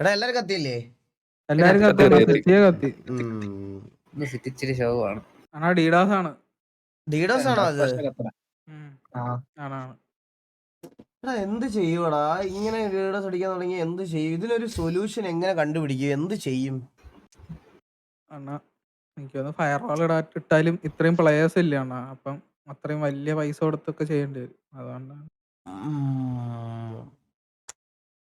എടാ എല്ലാരും കത്തിയില്ലേ? എല്ലാരും കത്തി കത്തി, കത്തി. സിറ്റിയെ കത്തി. ഉം. ഇന്ന് സിറ്റി ഇച്ചിരി ശോകമാണ് ആണോ ഡീഡാസ് ആണ് ഡീഡോസ് ആണോ അത് ആ. ആണാണ് എടാ എന്ത് ചെയ്യുവടാ? ഇങ്ങനെ ഡീഡോസ് അടിക്കാൻ തുടങ്ങി എന്ത് ചെയ്യും? ഇതിനൊരു സൊല്യൂഷൻ എങ്ങനെ കണ്ടുപിടിക്കും? എന്ത് ചെയ്യും? അണ്ണാ എനിക്ക് തോന്നുന്നു ഫയർ വാൾ ഇടാ ഇട്ടാലും ഇത്രയും പ്ലെയേഴ്സ് ഇല്ല അണ്ണാ? അപ്പം അത്രയും വലിയ പൈസ കൊടുത്തൊക്കെ ചെയ്യേണ്ടി വരും. അതുകൊണ്ടാണ്.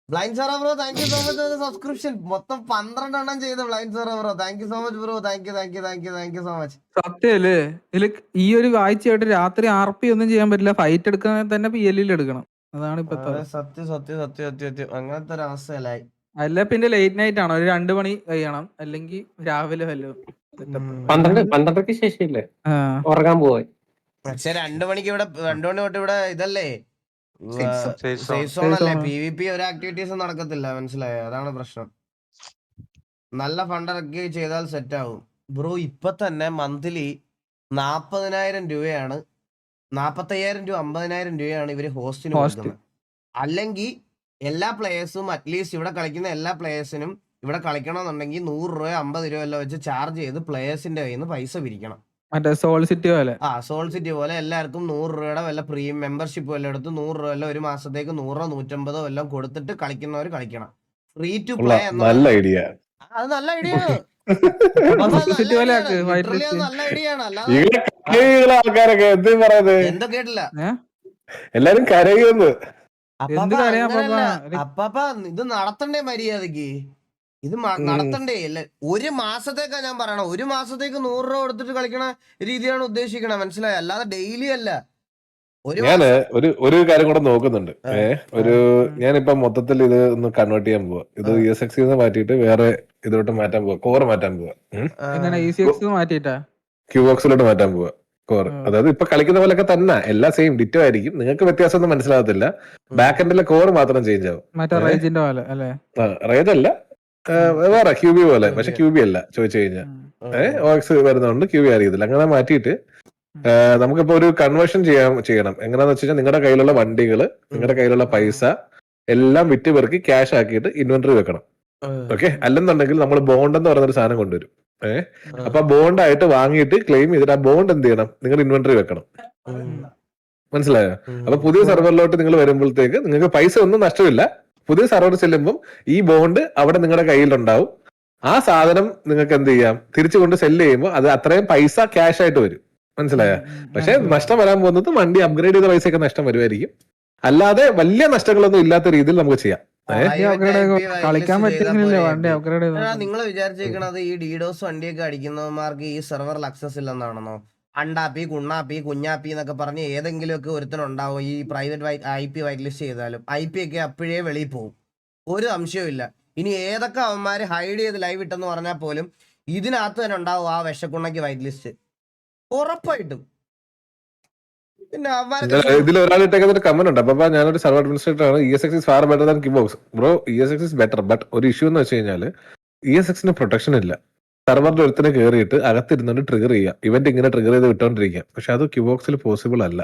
Blind Sara bro thank you so much subscription മൊത്തം പന്ത്രണ്ട് എണ്ണം ചെയ്ത് Blind Sara bro thank you so much bro thank you thank you thank you thank you so much സത്യല്ലേ? ഇതിൽ ഈ ഒരു ആഴ്ചയായിട്ട് രാത്രി ആർ പി ഒന്നും ചെയ്യാൻ പറ്റില്ല. ഫൈറ്റ് എടുക്കാൻ തന്നെ പി എല്ലിൽ എടുക്കണം. അതാണ് ഇപ്പത്തെ. സത്യം സത്യം സത്യം സത്യം സത്യം. അങ്ങനത്തെ ഒരു അവസ്ഥയല്ലായി അല്ല? പിന്നെ ലേറ്റ് നൈറ്റ് ആണോ? ഒരു രണ്ടു മണി കഴിയണം. അല്ലെങ്കിൽ രാവിലെ വല്ലോ പന്ത്രണ്ട് പന്ത്രണ്ടരക്ക് ഇല്ലേ? ഉറങ്ങാൻ പോവാ പക്ഷെ രണ്ടു മണിക്ക് ഇവിടെ രണ്ടു മണി തൊട്ട് ഇവിടെ ഇതല്ലേ? പി വി പി ഒരു ആക്ടിവിറ്റീസ് നടക്കത്തില്ല. മനസ്സിലായ? അതാണ് പ്രശ്നം. നല്ല ഫണ്ട് ഇറക്കി ചെയ്താൽ സെറ്റ് ആവും. ബ്രോ ഇപ്പൊ തന്നെ മന്ത്ലി നാപ്പതിനായിരം രൂപയാണ്. നാപ്പത്തയ്യായിരം രൂപ അമ്പതിനായിരം രൂപയാണ് ഇവർ ഹോസ്റ്റിന് കൊടുക്കുന്നത്. അല്ലെങ്കിൽ എല്ലാ പ്ലേയേഴ്സും അറ്റ്ലീസ്റ്റ് ഇവിടെ കളിക്കുന്ന എല്ലാ പ്ലേയേഴ്സിനും ഇവിടെ കളിക്കണമെന്നുണ്ടെങ്കിൽ നൂറ് രൂപ അമ്പത് രൂപ എല്ലാം വെച്ച് ചാർജ് ചെയ്ത് പ്ലേയേഴ്സിന്റെ കയ്യിൽ നിന്ന് പൈസ പിരിക്കണം. മറ്റേ സോൾ സിറ്റി പോലെ. ആ സോൾ സിറ്റി പോലെ എല്ലാവർക്കും നൂറ് രൂപയുടെ വല്ല പ്രീമിയം മെമ്പർഷിപ്പ് വല്ല എടുത്ത് നൂറ് രൂപ വല്ല ഒരു മാസത്തേക്ക് നൂറോ നൂറ്റമ്പതോ എല്ലാം കൊടുത്തിട്ട് കളിക്കുന്നവർ കളിക്കണം. ഫ്രീ ടു പ്ലേ നല്ല ഐഡിയ അത് നല്ല ഐഡിയ ആൾക്കാരൊക്കെ എന്ത് പറയുന്നത്? എന്തോ കേട്ടില്ല. എല്ലാരും കരയുന്നു? അപ്പാപ്പ ഇത് നടത്തണ്ടേ മര്യാദയ്ക്ക് ഇത്. നടത്തണ്ടേ. അല്ല ഒരു മാസത്തേക്കാ ഞാൻ പറയണ ഒരു മാസത്തേക്ക് നൂറ് രൂപ കൊടുത്തിട്ട് കളിക്കണ രീതിയാണ് ഉദ്ദേശിക്കണത്. മനസ്സിലായി? അല്ലാതെ ഡെയിലി അല്ല. ഞാൻ ഞാൻ ഒരു ഒരു കാര്യം കൂടെ നോക്കുന്നുണ്ട്. ആ. ഏ ഒരു ഞാനിപ്പോ മൊത്തത്തിൽ ഇത് ഒന്ന് കൺവേർട്ട് ചെയ്യാൻ പോവാ. ഇത്. ഇ എസ് എക്സ് മാറ്റിയിട്ട് വേറെ ഇതിലോട്ട് മാറ്റാൻ പോവാ. കോർ മാറ്റാൻ പോവാ. ക്യൂ മാറ്റിട്ടാ ക്യൂബോക്സിലോട്ട് മാറ്റാൻ പോവാ കോർ അതായത് ഇപ്പൊ കളിക്കുന്ന പോലൊക്കെ തന്നെ. എല്ലാം സെയിം ഡിറ്റോ ആയിരിക്കും. നിങ്ങൾക്ക് വ്യത്യാസം ഒന്നും മനസ്സിലാകത്തില്ല ബാക്ക് എൻഡിലെ കോർ മാത്രം ചേഞ്ച് ആവും. റേജ് അല്ല. വേറെ ക്യൂബി പോലെ. പക്ഷെ ക്യൂബി അല്ല ചോദിച്ചു കഴിഞ്ഞാൽ ഏഹ് ഓക്സ് വരുന്നതുകൊണ്ട് ക്യൂ അറിയത്തില്ല. അങ്ങനെ മാറ്റിയിട്ട് നമുക്കിപ്പോ ഒരു കൺവേർഷൻ ചെയ്യാൻ ചെയ്യണം. എങ്ങനെയാന്ന് വെച്ച് കഴിഞ്ഞാൽ നിങ്ങളുടെ കയ്യിലുള്ള വണ്ടികൾ നിങ്ങളുടെ കയ്യിലുള്ള പൈസ എല്ലാം വിറ്റ് പെറുക്കി ക്യാഷ് ആക്കിയിട്ട് ഇൻവെന്ററി വെക്കണം. ഓക്കെ അല്ലെന്നുണ്ടെങ്കിൽ നമ്മൾ ബോണ്ട് എന്ന് പറയുന്ന ഒരു സാധനം കൊണ്ടുവരും. ഏഹ് അപ്പൊ ബോണ്ട് ആയിട്ട് വാങ്ങിയിട്ട് ക്ലെയിം ചെയ്തിട്ട് ആ ബോണ്ട് എന്ത് ചെയ്യണം? നിങ്ങൾ ഇൻവെന്ററി വെക്കണം. മനസ്സിലായോ. അപ്പൊ പുതിയ സെർവറിലോട്ട് നിങ്ങൾ വരുമ്പോഴത്തേക്ക് നിങ്ങൾക്ക് പൈസ ഒന്നും നഷ്ടമില്ല. പുതിയ സെർവർ ചെല്ലുമ്പോൾ ഈ ബോണ്ട് അവിടെ നിങ്ങളുടെ കയ്യിലുണ്ടാവും. ആ സാധനം നിങ്ങൾക്ക് എന്ത് ചെയ്യാം? തിരിച്ചു കൊണ്ട് സെല്ല് ചെയ്യുമ്പോൾ അത് അത്രയും പൈസ ക്യാഷ് ആയിട്ട് വരും. മനസ്സിലായ? പക്ഷെ നഷ്ടം വരാൻ പോകുന്നത് വണ്ടി അപ്ഗ്രേഡ് ചെയ്ത പൈസയൊക്കെ നഷ്ടം വരുമായിരിക്കും അല്ലാതെ വലിയ നഷ്ടങ്ങളൊന്നും ഇല്ലാത്ത രീതിയിൽ നമുക്ക് ചെയ്യാം. നിങ്ങൾ വിചാരിച്ചിരിക്കണത് ഈ ഡീഡോസ് വണ്ടിയൊക്കെ അടിക്കുന്നവന്മാർക്ക് ഈ സെർവറിൽ അക്സസ് ഇല്ലെന്നാണെന്നോ? അണ്ടാപ്പി കുണ്ണാപ്പി പി എന്നൊക്കെ പറഞ്ഞ് ഏതെങ്കിലുമൊക്കെ ഒരുത്തനുണ്ടാവും. ഈ private V I P white list ചെയ്താലും ഐ പി ഒക്കെ അപ്പോഴേ വെളിയിൽ പോകും. ഒരു സംശയവും ഇനി ഏതൊക്കെ അവന്മാർ ഹൈഡ് ചെയ്ത് ലൈവ് ഇട്ടെന്ന് പറഞ്ഞാൽ പോലും ഇതിനകത്ത് തന്നെ ഉണ്ടാവും ആ വിഷക്കുണ്ണയ്ക്ക് വൈറ്റ് ലിസ്റ്റ് ഉറപ്പായിട്ടും ഇതിൽ ഒരാളിട്ടേക്കുന്ന ഒരു കമന്റ് ഉണ്ട്. അപ്പൊ ഞാനൊരു സർവർ അഡ്മിനിസ്ട്രേറ്റർ ആണ്. E S X is far better than QBox bro E S X is better but ഒരു ഇഷ്യൂ എന്ന് വെച്ച് കഴിഞ്ഞാൽ ഇ എസ് എക്സിന് പ്രൊട്ടക്ഷൻ ഇല്ല. സർവറിന്റെ ഒരുത്തിനെ കയറിയിട്ട് അകത്തിരുന്നുകൊണ്ട് ട്രിഗർ ചെയ്യാം ഇവന്റ് ഇങ്ങനെ ട്രിഗർ ചെയ്ത് വിട്ടോണ്ടിരിക്കാം പക്ഷെ അത് ക്യൂബോക്സിൽ പോസിബിൾ അല്ല.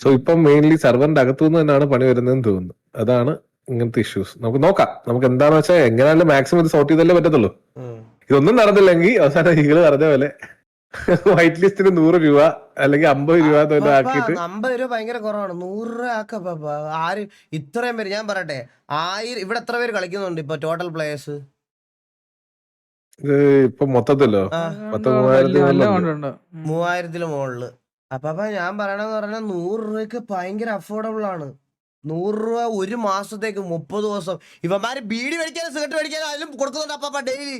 സോ ഇപ്പം മെയിൻലി സെർവറിന്റെ അകത്തു നിന്ന് തന്നെയാണ് പണി വരുന്നതെന്ന് തോന്നുന്നു. അതാണ് ഇങ്ങനത്തെ ഇഷ്യൂസ് നമുക്ക് നോക്കാം. നമുക്ക് എന്താണെന്ന് വെച്ചാൽ എങ്ങനെയാലും മാക്സിമം ഇത് സോർട്ട് ചെയ്തല്ലേ പറ്റത്തുള്ളൂ. ഇതൊന്നും നടന്നില്ലെങ്കിൽ അവസാനം ഈകൾ പറഞ്ഞ പോലെ വൈറ്റ് ലിസ്റ്റിന് നൂറ് രൂപ അല്ലെങ്കിൽ അമ്പത് രൂപ ആക്കിയിട്ട് അമ്പത് രൂപ ഭയങ്കര കുറവാണ്. നൂറ് രൂപ ആക്ക ആര് ഇത്രയും പേര് ഞാൻ പറയട്ടെ ആയിരം ഇവിടെ എത്ര പേര് കളിക്കുന്നുണ്ട് ഇപ്പൊ ടോട്ടൽ പ്ലേയേഴ്സ് ഇത് ഇപ്പൊ മൊത്തത്തിലോ? പത്ത് മൂവായിരത്തി മുകളിൽ അപ്പൊ അപ്പൊ ഞാൻ പറയണെന്ന് പറഞ്ഞാൽ നൂറ് രൂപയ്ക്ക് ഭയങ്കര അഫോർഡബിൾ ആണ്. നൂറ് രൂപ ഒരു മാസത്തേക്ക് മുപ്പത് ദിവസം. ഇവന്മാര് ബീഡി മേടിക്കാനും സിഗരറ്റ് മേടിക്കാനും അതിലും കൊടുക്കുന്നുണ്ട് അപ്പ ഡെയിലി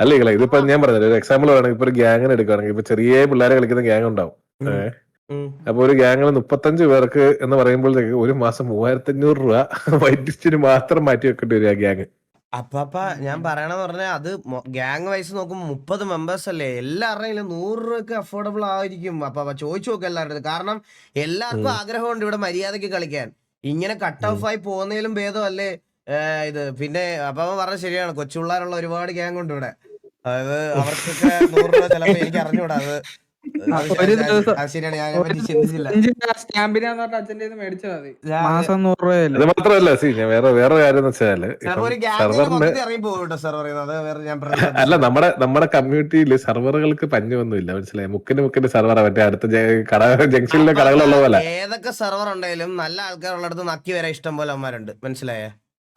അല്ല ഇതിപ്പോ ഞാൻ പറഞ്ഞത് ഒരു എക്സാമ്പിൾ വേണമെങ്കിൽ ഇപ്പൊ ഒരു ഗ്യാങ്ങിന് എടുക്കുകയാണെങ്കിൽ ഇപ്പൊ ചെറിയ പിള്ളേരെ കളിക്കുന്ന ഗ്യാങ് ഉണ്ടാവും? അപ്പൊ ഒരു ഗ്യാങ്ങിൽ മുപ്പത്തഞ്ച് പേർക്ക് എന്ന് പറയുമ്പോഴത്തേക്ക് ഒരു മാസം മൂവായിരത്തി അഞ്ഞൂറ് രൂപ വൈറ്റ് ലിസ്റ്റിന് മാത്രം മാറ്റി വെക്കേണ്ടി വരും ആ ഗ്യാങ് അപ്പപ്പ ഞാൻ പറയണെന്ന് പറഞ്ഞാൽ അത് ഗ്യാങ് വൈസ് നോക്കുമ്പോൾ മുപ്പത് മെമ്പേഴ്സ് അല്ലേ? എല്ലാവരുടെയും നൂറ് രൂപയ്ക്ക് അഫോർഡബിൾ ആയിരിക്കും. അപ്പൊ ചോദിച്ചു നോക്ക് എല്ലാവരുടെ അടുത്ത്. കാരണം എല്ലാവർക്കും ഉം. ആഗ്രഹമുണ്ട് ഇവിടെ മര്യാദയ്ക്ക് കളിക്കാൻ. ഇങ്ങനെ കട്ട് ഓഫ് ആയി പോകുന്നതിലും ഭേദം അല്ലേ? ഇത് പിന്നെ അപ്പൊ പറഞ്ഞ ശരിയാണ്. കൊച്ചുപിള്ളേരുള്ള ഒരുപാട് ഗ്യാങ് ഉണ്ട് ഇവിടെ. അതായത് അവർക്കൊക്കെ നൂറ് രൂപ ചിലപ്പോ എനിക്ക് അറിഞ്ഞൂടാ അത് മാസം നൂറ് രൂപയല്ലേ? അത് മാത്രമല്ല സി ഞാൻ വേറെ വേറെ കാര്യം എന്ന് വെച്ചാൽ സെർവറിന് അല്ല നമ്മുടെ നമ്മുടെ കമ്മ്യൂണിറ്റിയിൽ സെർവറുകൾക്ക് പഞ്ഞൊന്നുമില്ല മനസ്സിലായി? മുക്കിന് മുക്കിന് സെർവറാ മറ്റേ അടുത്ത ജ- കട ജംഗ്ഷനിലെ കടകളുള്ള പോലെ. ഏതൊക്കെ സെർവർ ഉണ്ടെങ്കിലും നല്ല ആൾക്കാരുള്ളിടത്ത് നക്കി വരെ ഇഷ്ടം പോലെ അമ്മമാരുണ്ട് മനസ്സിലായേ?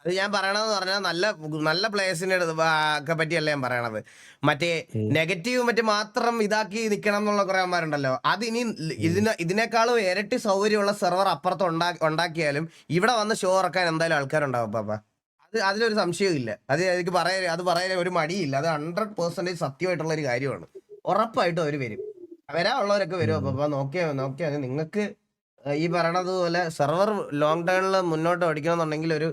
അത് ഞാൻ പറയണതെന്ന് പറഞ്ഞാൽ നല്ല നല്ല പ്ലേയേഴ്സിനെ ഒക്കെ പറ്റിയല്ല ഞാൻ പറയണത്. മറ്റേ നെഗറ്റീവ് മറ്റേ മാത്രം ഇതാക്കി നിൽക്കണം എന്നുള്ള കുറെ അമ്മമാരുണ്ടല്ലോ അത് ഇനി ഇതിന് ഇതിനേക്കാളും ഇരട്ടി സൗകര്യമുള്ള സെർവർ അപ്പുറത്ത് ഉണ്ടാ- ഉണ്ടാക്കിയാലും ഇവിടെ വന്ന് ഷോ ഇറക്കാൻ എന്തായാലും ആൾക്കാരുണ്ടാവും പാപ്പ. അത് അതിലൊരു സംശയവും ഇല്ല അത് എനിക്ക് പറയാൻ അത് പറയാൻ ഒരു മടിയില്ല. അത് ഹൺഡ്രഡ് പെർസെന്റേജ് സത്യമായിട്ടുള്ള ഒരു കാര്യമാണ്. ഉറപ്പായിട്ടും അവർ വരും. വരാനുള്ളവരൊക്കെ വരും അപ്പം നോക്കിയാ നോക്കിയാ നിങ്ങൾക്ക് ഈ പറയണത് പോലെ സെർവർ ലോങ് ടേണിൽ മുന്നോട്ട് ഓടിക്കണമെന്നുണ്ടെങ്കിൽ ഒരു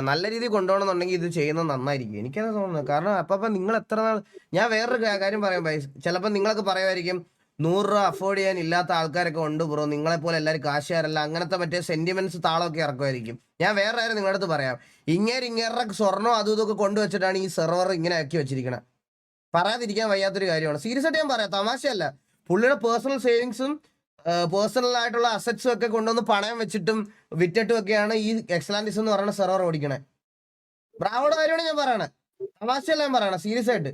നല്ല രീതിയിൽ കൊണ്ടുപോകണമെന്നുണ്ടെങ്കിൽ ഇത് ചെയ്യുന്നത് നന്നായിരിക്കും. എനിക്കത് തോന്നുന്നത് കാരണം അപ്പൊ നിങ്ങൾ എത്ര നാൾ ഞാൻ വേറൊരു കാര്യം പറയാം ബൈസ് ചിലപ്പോൾ നിങ്ങളൊക്കെ പറയുമായിരിക്കും നൂറ് രൂപ അഫോർഡ് ചെയ്യാൻ ഇല്ലാത്ത ആൾക്കാരൊക്കെ ഉണ്ട് ബ്രോ. നിങ്ങളെ പോലെ എല്ലാവരും കാശുകാരല്ല. അങ്ങനത്തെ മറ്റേ സെന്റിമെന്റ്സ് താളമൊക്കെ ഇറക്കുമായിരിക്കും. ഞാൻ വേറെ കാര്യം നിങ്ങളുടെ അടുത്ത് പറയാം. ഇങ്ങേര് ഇങ്ങേരുടെ സ്വർണം അതും ഇതൊക്കെ കൊണ്ടുവച്ചിട്ടാണ് ഈ സെർവർ ഇങ്ങനെ ആക്കി വെച്ചിരിക്കണത് പറയാതിരിക്കാൻ വയ്യാത്തൊരു കാര്യമാണ്. സീരിയസ് ആയിട്ട് ഞാൻ പറയാം. തമാശയല്ല. പുള്ളിയുടെ പേഴ്സണൽ സേവിങ്സും പേഴ്സണൽ ആയിട്ടുള്ള അസറ്റ്സും ഒക്കെ കൊണ്ടുവന്ന് പണയം വെച്ചിട്ടും വിറ്റിട്ടും ഒക്കെയാണ് ഈ എക്സലാൻഡിസ് എന്ന് പറയുന്ന സെർവർ ഓടിക്കണേ. ബ്രാവോടെ കാര്യമാണ് ഞാൻ പറയണേ. തമാശയല്ല ഞാൻ പറയണേ സീരിയസ് ആയിട്ട്.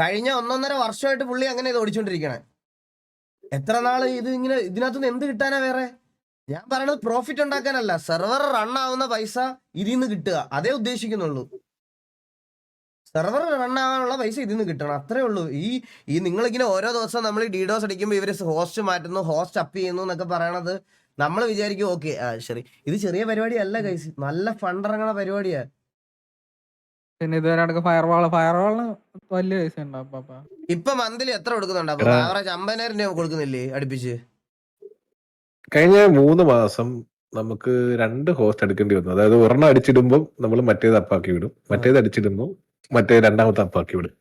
കഴിഞ്ഞ ഒന്നൊന്നര വർഷമായിട്ട് പുള്ളി അങ്ങനെ ഇത് ഓടിച്ചോണ്ടിരിക്കണേ. എത്ര നാൾ ഇത് ഇങ്ങനെ ഇതിനകത്തുനിന്ന് എന്ത് കിട്ടാനാ വേറെ? ഞാൻ പറയണത് പ്രോഫിറ്റ് ഉണ്ടാക്കാനല്ല സെർവർ റൺ ആവുന്ന പൈസ ഇതിൽ നിന്ന് കിട്ടുക. അതേ ഉദ്ദേശിക്കുന്നുള്ളൂ. സെർവർ റൺ ആവാനുള്ള പൈസ ഇതിൽ നിന്ന് കിട്ടണം. അത്രേ ഉള്ളൂ. ഈ ഈ നിങ്ങളിങ്ങനെ ഓരോ ദിവസം നമ്മൾ ഈ ഡീഡോസ് അടിക്കുമ്പോൾ ഇവർ ഹോസ്റ്റ് മാറ്റുന്നു ഹോസ്റ്റ് അപ്പ് ചെയ്യുന്നു എന്നൊക്കെ പറയണത് നമ്മൾ വിചാരിക്കും ഓക്കെ ആ ശരി. ഇത് ചെറിയ പരിപാടി അല്ല കൈസ് നല്ല ഫണ്ട് ഇറങ്ങണ പരിപാടിയാ. പിന്നെ ഇതുവരെ ഫയർവാൾ ഫയർവാൾ ഫയർവാളിന് വലിയ പൈസ ഉണ്ടാവും ഇപ്പൊ മന്ത്ലി എത്ര കൊടുക്കുന്നുണ്ട് അപ്പൊ? ആവറേജ് അമ്പതിനായിരം രൂപ കൊടുക്കുന്നില്ലേ അടുപ്പിച്ച്? കഴിഞ്ഞ മൂന്ന് മാസം നമുക്ക് രണ്ട് ഹോസ്റ്റ് എടുക്കേണ്ടി വന്നു. അതായത് ഒരെണ്ണം അടിച്ചിടുമ്പോൾ നമ്മൾ മറ്റേത് അപ്പാക്കി വിടും. മറ്റേത് അടിച്ചിടുമ്പോൾ മറ്റേ രണ്ടാമത്തെ അപ്പാക്കി വിടും.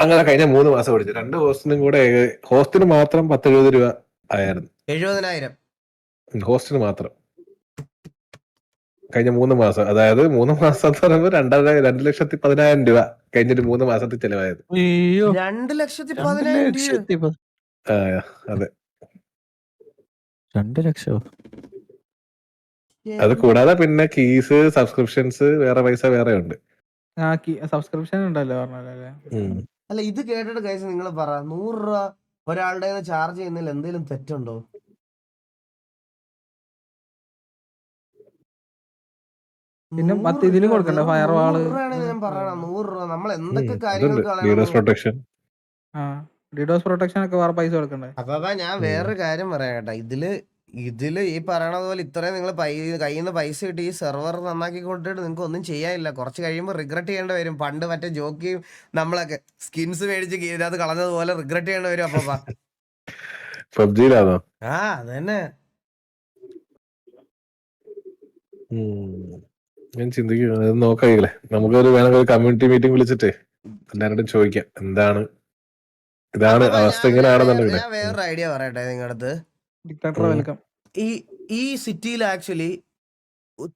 അങ്ങനെ കഴിഞ്ഞ മൂന്ന് മാസം പഠിച്ചു രണ്ട് ഹോസ്റ്റലും കൂടെ ഹോസ്റ്റലിന് മാത്രം പത്ത് എഴുപത് രൂപ ആയിരുന്നു. എഴുപതിനായിരം. ഹോസ്റ്റലിന് മാത്രം. കഴിഞ്ഞ മൂന്ന് മാസം അതായത് മൂന്ന് മാസം എന്ന് പറയുമ്പോൾ രണ്ടര രണ്ട് ലക്ഷത്തി പതിനായിരം രൂപ കഴിഞ്ഞിട്ട് മൂന്ന് മാസത്തിൽ ചെലവായത്. രണ്ട് ലക്ഷത്തി പതിനായിരം അതെ. രണ്ട് ലക്ഷം? അത് കൂടാതെ പിന്നെ കീസ് സബ്സ്ക്രിപ്ഷൻസ് വേറെ പൈസ വേറെ ഉണ്ട് ആ സബ്സ്ക്രിപ്ഷൻ ഉണ്ടല്ലോ പറഞ്ഞല്ലേ അല്ല ഇത് കേട്ടിട്ട് കഴിച്ച നിങ്ങൾ പറ നൂറ് രൂപ ഒരാളുടെ ചാർജ് ചെയ്യുന്നതിൽ എന്തെങ്കിലും തെറ്റുണ്ടോ? പിന്നെ കൊടുക്കണ്ട ഫയർ ഞാൻ പറയണ നൂറ് രൂപ. നമ്മൾ എന്തൊക്കെ കാര്യങ്ങൾ ഡീഡോസ് പ്രൊട്ടക്ഷൻ ആ ഡിഡോസ് പ്രൊട്ടക്ഷൻ ഒക്കെ വേറെ പൈസ കൊടുക്കണ്ടേ? അപ്പൊ ഞാൻ വേറൊരു കാര്യം പറയാം കേട്ടാ. ഇതിൽ ഇതിൽ ഈ പറയണത് പോലെ ഇത്രയും നിങ്ങൾ കയ്യിൽ നിന്ന് പൈസ കിട്ടി ഈ സെർവർ നന്നാക്കി കൊണ്ടിട്ട് നിങ്ങൾക്ക് ഒന്നും ചെയ്യാനില്ല. കുറച്ച് കഴിയുമ്പോൾ റിഗ്രറ്റ് ചെയ്യേണ്ടി വരും. പണ്ട് മറ്റേ ജോക്കിയും നമ്മളൊക്കെ സ്കിൻസ് മേടിച്ച് ഇതിനകത്ത് കളഞ്ഞതുപോലെ റിഗ്രറ്റ് ചെയ്യേണ്ടി വരും അപ്പൊ പബ്ജിയിലാണോ ആ അതന്നെ. ഉം. ഞാൻ ചിന്തിക്കും അത് നോക്കായില്ലേ? നമുക്കൊരു വേണമെങ്കിൽ കമ്മ്യൂണിറ്റി മീറ്റിംഗ് വിളിച്ചിട്ട് എല്ലാവരോടും ചോദിക്കാം. എന്താണ്? ഇതാണ് അവസ്ഥ ഇങ്ങനെയാണെന്നുണ്ടെങ്കിൽ ഞാൻ വേറൊരു ഐഡിയ പറയട്ടെ നിങ്ങളുടെ അടുത്ത് വെൽക്കം ഈ ഈ സിറ്റിയിൽ ആക്ച്വലി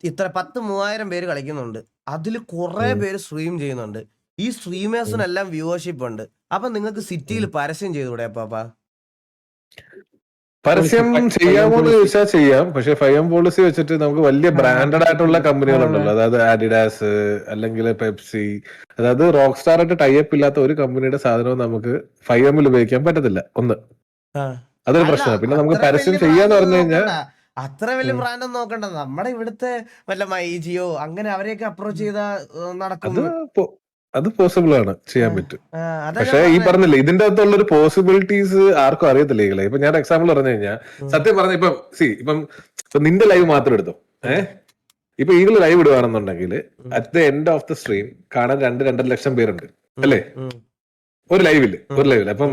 ഇത്ര പത്ത് മൂവായിരം പേര് കളിക്കുന്നുണ്ട്. അതിൽ കുറെ പേര് സ്ട്രീം ചെയ്യുന്നുണ്ട്. ഈ സ്ട്രീമേഴ്സിനെല്ലാം വ്യൂവർഷിപ്പ് ഉണ്ട്. അപ്പൊ നിങ്ങൾക്ക് സിറ്റിയിൽ പരസ്യം ചെയ്തുകൂടെ പാപ്പാ? പരസ്യം ചെയ്യാമോ എന്ന്. ചോദിച്ചാൽ ചെയ്യാം. പക്ഷെ ഫൈം പോളിസി വെച്ചിട്ട് നമുക്ക് വലിയ ബ്രാൻഡഡ് ആയിട്ടുള്ള കമ്പനികളുണ്ടല്ലോ. ഉണ്ടല്ലോ അതായത് ആഡിഡാസ് അല്ലെങ്കിൽ പെപ്സി അതായത് റോക്ക് സ്റ്റാർ ആയിട്ട് ടൈപ്പ് ഇല്ലാത്ത ഒരു കമ്പനിയുടെ സാധനവും നമുക്ക് ഫൈവ് എമ്മിൽ ഉപയോഗിക്കാൻ പറ്റത്തില്ല. ഒന്ന്. അതൊരു പ്രശ്നമാണ്. പിന്നെ നമുക്ക് പരസ്യം ചെയ്യാന്ന് പറഞ്ഞു കഴിഞ്ഞാൽ അത്ര വലിയ. ബ്രാൻഡ് ഒന്നും നോക്കണ്ട. നമ്മുടെ ഇവിടുത്തെ വല്ല മൈജിയോ അങ്ങനെ അവരെയൊക്കെ അപ്രോച്ച് ചെയ്ത നടക്കുന്നു നടക്കും. അത് പോസിബിൾ ആണ് ചെയ്യാൻ. പറ്റും. പക്ഷെ ഈ പറഞ്ഞെ. പറഞ്ഞില്ലേ ഇതിന്റെ അകത്തുള്ള ഒരു പോസിബിലിറ്റീസ് ആർക്കും അറിയത്തില്ല ഈകളെ? ഇപ്പൊ ഞാൻ എക്സാമ്പിൾ പറഞ്ഞു കഴിഞ്ഞാൽ സത്യം പറഞ്ഞ ഇപ്പം സി ഇപ്പം ഇപ്പൊ നിന്റെ ലൈവ് മാത്രം എടുത്തോ? ഏഹ് ഇപ്പൊ Eagle live ഇടുവാണെന്നുണ്ടെങ്കിൽ at the end of the stream കാണാൻ രണ്ട് രണ്ടര ലക്ഷം പേരുണ്ട്. അല്ലേ? ഒരു ലൈവിൽ ഒരു ലൈവിൽ അപ്പം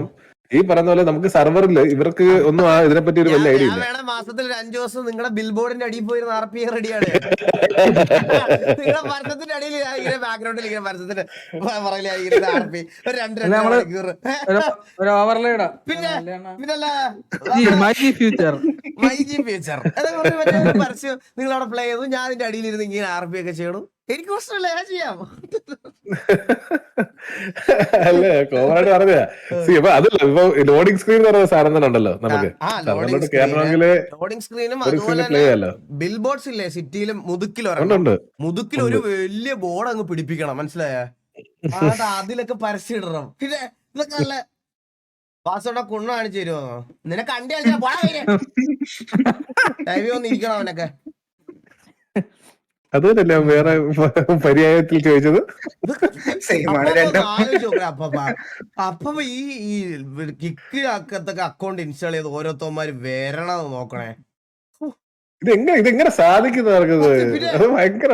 ഈ പറഞ്ഞ പോലെ നമുക്ക് സർവറിൽ ഇവർക്ക് ഒന്നും ആ ഇതിനെപ്പറ്റി ഒരു വലിയ ഐഡിയ ഇല്ല. വേണേ മാസത്തിൽ ഒരു അഞ്ചു ദിവസം നിങ്ങളുടെ ബിൽ ബോർഡിന്റെ അടിയിൽ പോയി ആർ പി റെഡിയാണ് നിങ്ങളുടെ പരസ്യത്തിന്റെ അടിയിൽ ഞാൻ ഇങ്ങനെ ബാക്ക്ഗ്രൗണ്ടിൽ ഇങ്ങനെ പരസ്യത്തിന്റെ പറയില്ല ഇങ്ങനെ ആർ പി ഒരു രണ്ട് രണ്ട് മണിക്കൂർ പിന്നെ? പിന്നല്ല ഈ മൈ ഫ്യൂച്ചർ പരസ്യം നിങ്ങൾ അവിടെ പ്ലേ ചെയ്തു. ഞാൻ അതിന്റെ അടിയിൽ ഇരുന്ന് ഇങ്ങനെ ആർ ഒക്കെ ചെയ്യണം. എനിക്ക് പ്രശ്നമില്ല ഞാൻ ചെയ്യാം. അല്ലേ കോമണായിട്ട് പറഞ്ഞാ സി അപ്പൊ അതല്ല ഇപ്പൊ ലോഡിംഗ് സ്ക്രീൻ എന്ന് പറയുന്ന സാധനം തന്നെ ഉണ്ടല്ലോ നമുക്ക്. ലോഡിംഗ് സ്ക്രീനും അതുപോലെ ബിൽ ബോർഡ്സ് ഇല്ലേ സിറ്റിയിലും മുതുക്കിൽ മുതുക്കിൽ ഒരു വലിയ ബോർഡ് അങ്ങ് പിടിപ്പിക്കണം മനസ്സിലായ? അത് അതിലൊക്കെ പരസ്യം ഇടണം. പിന്നെ ഇതൊക്കെ നല്ല പാസ്വേഡ് കുണ്ണ കാണിച്ചു തരുമോ നിന്നെ കണ്ടി കളിച്ചാ പോടാ ഒന്ന് ഇരിക്കണം അവനൊക്കെ. അത് വേറെ പര്യായത്തിൽ ചോദിച്ചത്. അപ്പൊ ഈ ഈ കിക്ക് അക്കത്തൊക്കെ അക്കൗണ്ട് ഇൻസ്റ്റാൾ ചെയ്ത് ഓരോരുത്തന്മാര് വരണം നോക്കണേ. ഇതെങ്ങനെ ഇതെങ്ങനെ സാധിക്കുന്നു നടക്കുന്നത്? അത് ഭയങ്കര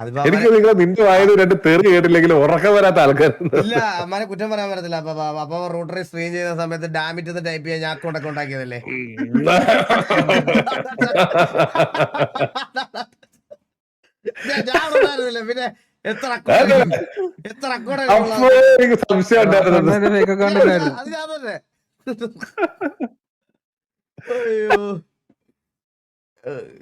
എനിക്ക് നിങ്ങളെ നിങ്ങൾ നിന്റെ വായത് രണ്ട് തെറി കേട്ടില്ലെങ്കിൽ ഉറക്കം വരാത്ത ആൾക്കാർ ഇല്ല അമ്മാനെ കുറ്റം പറയാൻ പറ്റത്തില്ല. അപ്പൊ അപ്പൊ റൂട്ടറി സ്ക്രീൻ ചെയ്യുന്ന സമയത്ത് ഡാമിറ്റ് ടൈപ്പ് ചെയ്യാൻ ഞാൻ കൊണ്ടൊക്കെ ഉണ്ടാക്കിയതല്ലേ? പിന്നെ എത്ര എത്ര സംശയം അയ്യോ.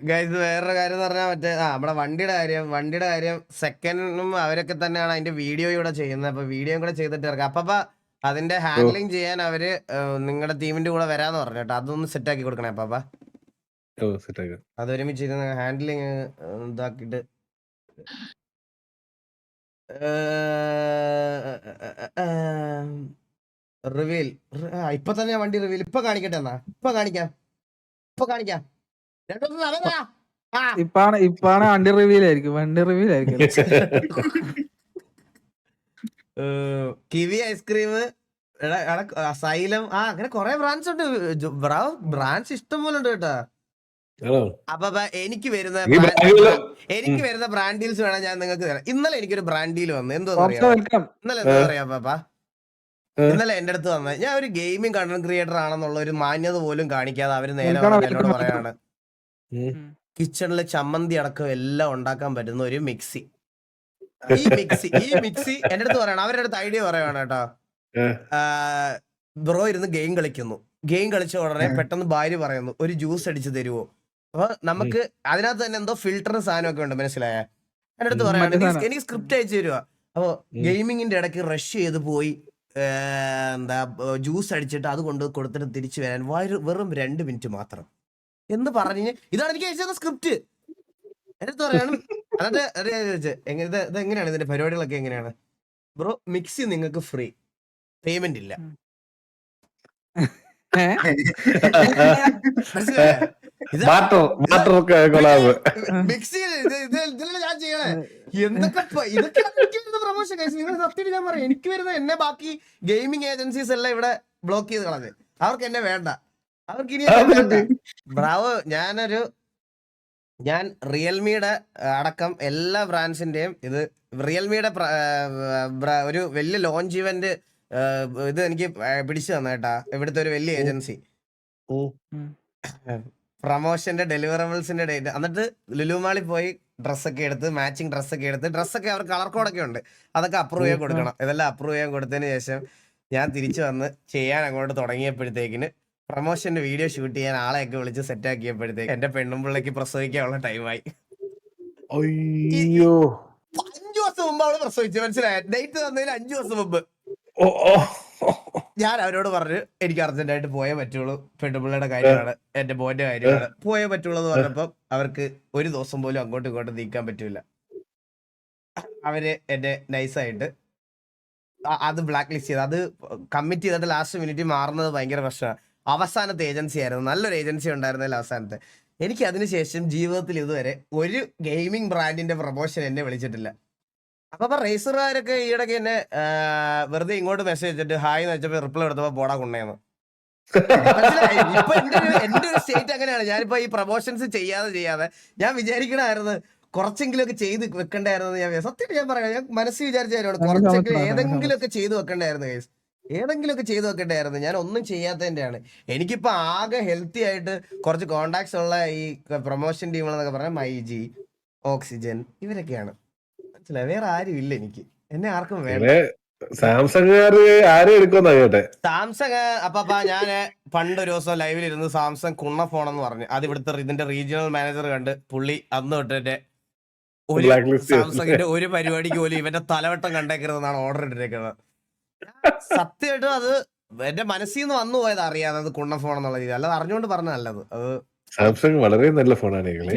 ഗൈസ് വേറൊരു കാര്യം എന്ന് പറഞ്ഞാൽ മറ്റേ ആ നമ്മുടെ വണ്ടിയുടെ കാര്യം വണ്ടിയുടെ കാര്യം സെക്കൻഡും അവരൊക്കെ തന്നെയാണ് അതിന്റെ വീഡിയോ ഇവിടെ ചെയ്യുന്നത്. അപ്പൊ വീഡിയോ കൂടെ ചെയ്തിട്ട് ഇറക്കാം അപ്പൊ അതിന്റെ ഹാൻഡ്ലിങ് ചെയ്യാൻ അവർ നിങ്ങളുടെ ടീമിന്റെ കൂടെ വരാന്ന് പറഞ്ഞു കേട്ടോ. അതൊന്ന് സെറ്റ് ആക്കി കൊടുക്കണേ ആക്കി. അത് ഒരുമിച്ച് ഇരുന്ന് ഹാൻഡ്ലിങ് ഇതാക്കിട്ട് റിവീൽ ഇപ്പൊ തന്നെ വണ്ടി റിവീൽ ഇപ്പൊ കാണിക്കട്ടെ എന്നാ? ഇപ്പൊ കാണിക്കാം. ഇപ്പൊ കാണിക്കാം. ഇപ്പാണ് ഇപ്പാണ് വണ്ടി റിവ്യൂലായിരിക്കും വണ്ടി റിവ്യൂലായിരിക്കും കിവി ഐസ്ക്രീം സൈലം ആ അങ്ങനെ കൊറേ ബ്രാൻഡ്സ് ഉണ്ട്. ബ്രാവ് ബ്രാൻഡ്സ് ഇഷ്ടം പോലെ ഉണ്ട് കേട്ടോ? അപ്പൊ എനിക്ക് വരുന്ന എനിക്ക് വരുന്ന ബ്രാൻഡ് ഡീൽസ് വേണം ഞാൻ നിങ്ങൾക്ക് തരാം. ഇന്നലെ എനിക്കൊരു ബ്രാൻഡ് ഡീൽ വന്നു. എന്തോ ഇന്നലെ എന്താ പറയാ പാപ്പ? ഇന്നലെ എന്റെ അടുത്ത് വന്നത് ഞാൻ ഒരു ഗെയിമിംഗ് കണ്ടന്റ് ക്രിയേറ്റർ ആണെന്നുള്ള ഒരു മാന്യത പോലും കാണിക്കാതെ അവർ നേരെ. പറയാണ്. ഉം. കിച്ചണിൽ ചമ്മന്തി അടക്കം എല്ലാം ഉണ്ടാക്കാൻ പറ്റുന്ന ഒരു മിക്സി. ഈ മിക്സി ഈ മിക്സി എന്റെ അടുത്ത് പറയണം. അവരുടെ അടുത്ത് ഐഡിയ പറയണം കേട്ടോ. ബ്രോ ഇരുന്ന് ഗെയിം കളിക്കുന്നു. ഗെയിം കളിച്ച ഉടനെ പെട്ടെന്ന് ഭാര്യ പറയുന്നു ഒരു ജ്യൂസ് അടിച്ച് തരുവോ? അപ്പൊ നമുക്ക് അതിനകത്ത് തന്നെ എന്തോ സാധനം സാധനമൊക്കെ ഉണ്ട് മനസ്സിലായ? എന്റെ അടുത്ത് പറയണം "എനിക്ക്. സ്ക്രിപ്റ്റ് അയച്ചു തരുവാ. അപ്പൊ ഗെയിമിങ്ങിന്റെ ഇടയ്ക്ക് റഷ് ചെയ്ത് പോയി എന്താ ജ്യൂസ് അടിച്ചിട്ട് അത് കൊണ്ട് കൊടുത്തിട്ട് തിരിച്ചു വരാൻ വെറും രണ്ട് മിനിറ്റ് മാത്രം. എന്ന് പറഞ്ഞു ഇതാണ് എനിക്ക് അയച്ചത് സ്ക്രിപ്റ്റ് എന്റെ അടുത്ത് പറയാണ് എന്നിട്ട് അത് എങ്ങനെ ഇത് ഇത് എങ്ങനെയാണ് ഇതിന്റെ പരിപാടികളൊക്കെ എങ്ങനെയാണ്? ബ്രോ മിക്സി നിങ്ങൾക്ക് ഫ്രീ പേയ്മെന്റ് ഇല്ല. പ്രൊമോഷൻ നിങ്ങൾ സത്യം ഞാൻ പറയാം. എനിക്ക് വരുന്ന എന്നെ ബാക്കി ഗെയിമിംഗ് ഏജൻസീസ് എല്ലാം ഇവിടെ ബ്ലോക്ക് ചെയ്ത് കളഞ്ഞ്. അവർക്ക് എന്നെ വേണ്ട. അവർക്ക് ബ്രാവോ ഞാനൊരു ഞാൻ റിയൽമിയുടെ അടക്കം എല്ലാ ബ്രാൻഡ്സിന്റെയും ഇത് റിയൽമിയുടെ ഒരു വലിയ ലോഞ്ച് ഇവന്റ് ഇത് എനിക്ക് പിടിച്ചു തന്ന കേട്ടാ ഇവിടുത്തെ ഒരു വലിയ ഏജൻസി. പ്രൊമോഷന്റെ ഡെലിവറബിൾസിന്റെ ഡേറ്റ്. എന്നിട്ട് ലുലുമാളി പോയി ഡ്രസ്സൊക്കെ എടുത്ത് മാച്ചിങ് ഡ്രസ്സൊക്കെ എടുത്ത് ഡ്രസ്സൊക്കെ അവർ കളർ കോഡൊക്കെ ഉണ്ട്. അതൊക്കെ അപ്രൂവ് ചെയ്യാൻ കൊടുക്കണം. ഇതെല്ലാം അപ്രൂവ് ചെയ്യാൻ കൊടുത്തതിന് ശേഷം ഞാൻ തിരിച്ചു വന്ന് ചെയ്യാൻ അങ്ങോട്ട് തുടങ്ങിയപ്പോഴത്തേക്കിന് പ്രൊമോഷന്റെ വീഡിയോ ഷൂട്ട് ചെയ്യാൻ ആളെയൊക്കെ വിളിച്ച് സെറ്റ് ആക്കിയപ്പോഴത്തേക്ക് എന്റെ പെണ്ണും പിള്ളേക്ക് പ്രസവിക്കാനുള്ള ടൈമായി. അയ്യോ. അഞ്ചു ദിവസം മുമ്പ് അവൾ പ്രസവിച്ചു മനസ്സിലായ? ഡേറ്റ് തന്നതിന് അഞ്ചു ദിവസം മുമ്പ്. ഞാൻ അവരോട് പറഞ്ഞു എനിക്ക് അർജന്റായിട്ട് പോയേ പറ്റുള്ളൂ. പെണ്ണുപിള്ളയുടെ കാര്യമാണ് എന്റെ മോന്റെ കാര്യമാണ്. പോയേ പറ്റുള്ളൂ എന്ന് പറഞ്ഞപ്പോ അവർക്ക് ഒരു ദിവസം പോലും അങ്ങോട്ടും ഇങ്ങോട്ടും നീക്കാൻ പറ്റൂല. അവർ എന്നെ നൈസായിട്ട് അത് ബ്ലാക്ക് ലിസ്റ്റ് ചെയ്ത് അത് കമ്മിറ്റ് ചെയ്തിട്ട് ലാസ്റ്റ് മിനിറ്റ് മാറുന്നത് ഭയങ്കര പ്രശ്നമാണ്. അവസാനത്തെ ഏജൻസി ആയിരുന്നു. നല്ലൊരു ഏജൻസി ഉണ്ടായിരുന്നതിൽ അവസാനത്തെ. എനിക്ക് അതിനുശേഷം ജീവിതത്തിൽ ഇതുവരെ ഒരു ഗെയിമിംഗ് ബ്രാൻഡിന്റെ പ്രൊമോഷൻ എന്നെ വിളിച്ചിട്ടില്ല. അപ്പൊ അപ്പൊ റേസറുകാരൊക്കെ ഈയിടയ്ക്ക് എന്നെ വെറുതെ ഇങ്ങോട്ട് മെസ്സേജ് വെച്ചിട്ട് ഹായ് എന്ന് വെച്ചപ്പോ റിപ്ലൈ എടുത്തപ്പോ പോടാ കൊണ്ടേന്ന്? ഇപ്പൊ എന്റെ ഒരു എന്റെ ഒരു സ്റ്റേറ്റ് അങ്ങനെയാണ്. ഞാനിപ്പോ ഈ പ്രൊമോഷൻസ് ചെയ്യാതെ ചെയ്യാതെ ഞാൻ വിചാരിക്കണമായിരുന്നു കുറച്ചെങ്കിലും ഒക്കെ ചെയ്ത് വെക്കണ്ടായിരുന്നു ഞാൻ സത്യം ഞാൻ പറയാം. ഞാൻ മനസ്സിൽ വിചാരിച്ചായിരുന്നു കുറച്ചെങ്കിലും ഏതെങ്കിലും ഒക്കെ ചെയ്ത് വെക്കണ്ടായിരുന്നു guys. ഏതെങ്കിലും ഒക്കെ ചെയ്ത് വെക്കണ്ടായിരുന്നു. ഞാൻ ഒന്നും ചെയ്യാത്തതിന്റെയാണ് എനിക്കിപ്പോൾ ആകെ ഹെൽത്തി ആയിട്ട് കുറച്ച് കോണ്ടാക്ട്സ് ഉള്ള ഈ പ്രൊമോഷൻ ടീമുകളെന്നൊക്കെ പറഞ്ഞാൽ മൈജി ഓക്സിജൻ ഇവരൊക്കെയാണ്. മനസ്സിലായി? വേറെ ആരും ഇല്ല എനിക്ക്. എന്നെ ആർക്കും വേണ്ട. സാംസങ് ആരും എടുക്കുമെന്നാ കേട്ടെ സാംസങ് അപ്പ ഞാൻ പണ്ട് ഒരു ദിവസം ലൈവിൽ ഇരുന്ന് സാംസങ് കുണ്ണ ഫോൺ എന്ന് പറഞ്ഞു. അത് ഇവിടുത്തെ ഇതിന്റെ റീജിയണൽ മാനേജർ കണ്ട് പുള്ളി അന്ന് തൊട്ടിട്ട് ഒരു സാംസങ്ങിന്റെ ഒരു പരിപാടിക്ക് പോലും ഇവന്റെ തലവട്ടം കണ്ടേക്കരുതെന്നാണ് ഓർഡർ ഇട്ടിരിക്കുന്നത്. സത്യമായിട്ടും അത് എന്റെ മനസ്സിൽ നിന്ന് വന്നു പോയത് അറിയാതെ അത് കുണ്ണ ഫോൺ എന്നുള്ള രീതി. അല്ലാതെ അറിഞ്ഞുകൊണ്ട് പറഞ്ഞല്ലത് അത് സാംസങ് വളരെ നല്ല ഫോണാണ് നിങ്ങൾ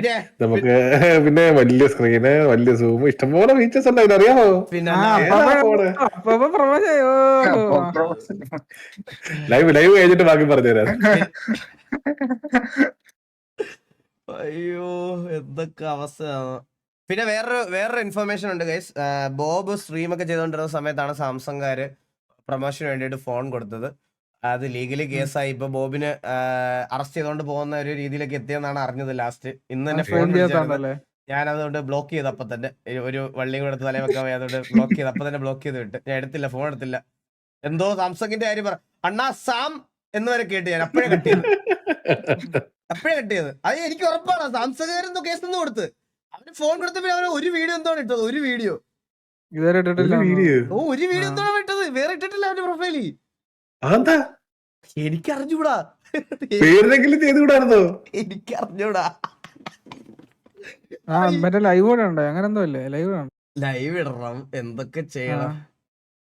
നമുക്ക് പിന്നെ വലിയ സ്ക്രീന് വലിയ സൂം ഇഷ്ടംപോലെ ഫീച്ചേഴ്സ് ഉണ്ട് ചെയ്യോ? ലൈവ് ലൈവ് കഴിഞ്ഞിട്ട് ബാക്കി പറഞ്ഞുതരാം. അയ്യോ എന്തൊക്കെ അവസ്ഥയാണ് പിന്നെ വേറൊരു വേറൊരു ഇൻഫർമേഷൻ ഉണ്ട് ഗൈസ് ബോബ് സ്ട്രീം ഒക്കെ ചെയ്തുകൊണ്ടിരുന്ന സമയത്താണ് സാംസങ്കാര് പ്രൊമോഷന് വേണ്ടിയിട്ട് ഫോൺ കൊടുത്തത്. അത് ലീഗലി കേസായി. ഇപ്പൊ ബോബിന് അറസ്റ്റ് ചെയ്തോണ്ട് പോകുന്ന ഒരു രീതിയിലേക്ക് എത്തിയെന്നാണ് അറിഞ്ഞത് ലാസ്റ്റ്. ഇന്ന് തന്നെ ഫോൺ ഞാൻ അതുകൊണ്ട് ബ്ലോക്ക് ചെയ്ത്. അപ്പൊ തന്നെ ഒരു വള്ളിയും കൂടെ എടുത്ത് തലയിൽ വെക്കാൻ പോയി. അതുകൊണ്ട് ബ്ലോക്ക് ചെയ്ത്. അപ്പൊ തന്നെ ബ്ലോക്ക് ചെയ്ത് വിട്ട്. ഞാൻ എടുത്തില്ല ഫോൺ എടുത്തില്ല. എന്തോ സാംസങ്ങിന്റെ കാര്യം പറ. അണ്ണാ സാം എന്ന് വരെ കേട്ട് ഞാൻ. അപ്പോഴേ കട്ട് ചെയ്തു അപ്പോഴേ കട്ട് ചെയ്ത് അത് എനിക്ക് ഉറപ്പാണ്. സാംസങ് എന്തോ കേസ് ഒന്നും കൊടുത്ത് അവന് ഫോൺ കൊടുത്തപ്പോ അവന് ഒരു വീഡിയോ എന്തോ ഇട്ടത്. ഒരു വീഡിയോ. ഒരു വീഡിയോ. ആ. വേറെ ഇട്ടിട്ടില്ല അവന്റെ പ്രൊഫൈലിൽ അതെന്താ? എനിക്ക് അറിഞ്ഞൂടാ പേരെങ്കിലും ചെയ്തുകൂടായിരുന്നോ? എനിക്ക് അറിഞ്ഞൂടാ ആ മറ്റേ ലൈവ് കൂടെ ഉണ്ട്? അങ്ങനെ എന്തോ അല്ലേ ലൈവ് ഉണ്ട്? ലൈവ് ഇടണം. എന്തൊക്കെ ആ. ചെയ്യണം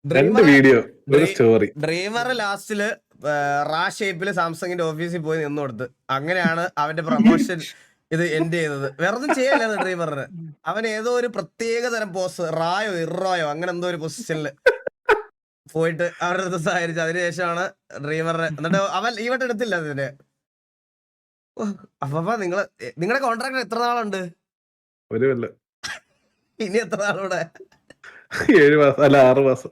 രണ്ട് Dreamer- വീഡിയോ ഒരു ഡ്രീ- സ്റ്റോറി ഡ്രീമർ ലാസ്റ്റിൽ റാ ഷേപ്പിൽ സാംസങ്ങിന്റെ ഓഫീസിൽ പോയി നിന്ന് കൊടുത്ത്. അങ്ങനെയാണ് അവന്റെ പ്രൊമോഷൻ ഇത് എൻഡ് ചെയ്തത്. വെറുതെ ചെയ്യാനാണ് ഡ്രീമറിന് അവൻ ഏതോ ഒരു പ്രത്യേക തരം പോസ് റായോ ഇറോയോ അങ്ങനെ എന്തോ ഒരു പൊസിഷനിൽ പോയിട്ട് അവരുടെ അടുത്ത് സഹകരിച്ചു അതിനുശേഷമാണ് ഡ്രീമറിനെ എന്നിട്ട് അവൻ ഈ വട്ടം എടുത്തില്ല അതിന്റെ അപ്പൊ അപ്പ നിങ്ങൾ നിങ്ങളുടെ കോൺട്രാക്ട് എത്ര നാളുണ്ട്? ഒരു കൊല്ലം. ഇനി എത്ര നാളൂടെ? ഏഴ് മാസം അല്ല ആറ് മാസം.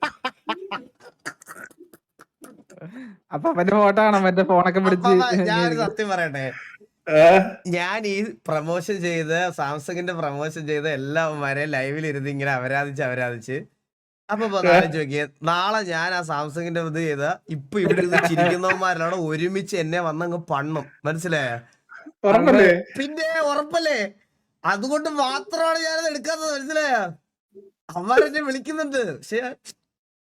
അപ്പൊ അവന്റെ ഫോട്ടോ ആണ് മറ്റേ ഫോണൊക്കെ പിടിച്ച് ഞാൻ സത്യം പറയട്ടെ. ഞാൻ ഈ പ്രൊമോഷൻ ചെയ്ത് സാംസങ്ങിന്റെ പ്രൊമോഷൻ ചെയ്ത് എല്ലാവരെ ലൈവിൽ ഇരുന്ന് ഇങ്ങനെ അവരാധിച്ച് അവരാധിച്ച് അപ്പൊ നോക്കിയേ നാളെ ഞാൻ ആ സാംസങ്ങിന്റെ ഇത് ചെയ്ത ഇപ്പൊ ഇവിടെ ഇരുന്ന് ചിരിക്കുന്നവന്മാരെല്ലാം ഒരുമിച്ച് എന്നെ വന്നങ്ങ് പണ്ണും. മനസ്സിലായ? പിന്നെ ഉറപ്പല്ലേ? അതുകൊണ്ട് മാത്രമാണ് ഞാനത് എടുക്കാത്തത്. മനസ്സിലായ? അവരെന്നെ വിളിക്കുന്നുണ്ട്. പക്ഷെ